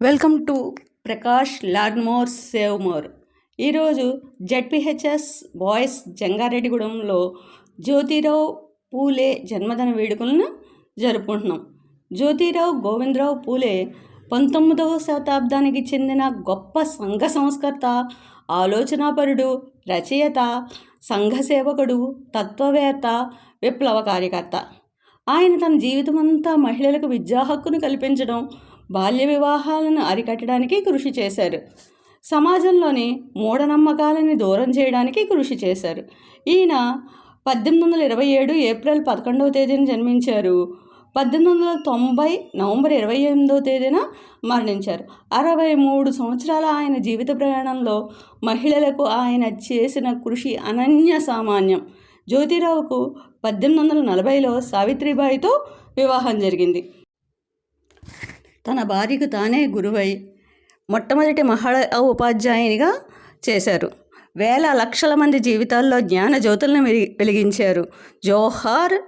Welcome to Prakash learn more save more. ఈరోజు ZPHS boys జంగారెడ్డిగూడెంలో జ్యోతిరావు పూలే జన్మదిన వేడుకలను జరుపుకుంటున్నాం. జ్యోతిరావు గోవిందరావు పూలే పంతొమ్మిదవ శతాబ్దానికి చెందిన గొప్ప సంఘ సంస్కర్త ఆలోచనాపరుడు రచయిత సంఘ సేవకుడు తత్వవేత్త విప్లవ కార్యకర్త. ఆయన తన జీవితమంతా మహిళలకు విద్యా హక్కును కల్పించడం బాల్య వివాహాలను అరికట్టడానికి కృషి చేశారు. సమాజంలోని మూఢనమ్మకాలని దూరం చేయడానికి కృషి చేశారు. ఈయన పద్దెనిమిది వందల ఇరవై ఏడు ఏప్రిల్ పదకొండవ తేదీన జన్మించారు. పద్దెనిమిది వందల తొంభై నవంబర్ ఇరవై ఎనిమిదవ తేదీన మరణించారు. అరవై మూడు సంవత్సరాల ఆయన జీవిత ప్రయాణంలో మహిళలకు ఆయన చేసిన కృషి అనన్య సామాన్యం. జ్యోతిరావుకు పద్దెనిమిది వందల నలభైలో సావిత్రిబాయితో వివాహం జరిగింది. తన భార్యకు తానే గురువై మొట్టమొదటి మహిళ ఉపాధ్యాయునిగా చేశారు. వేల లక్షల మంది జీవితాల్లో జ్ఞాన జ్యోతులను వెలిగించారు. జోహార్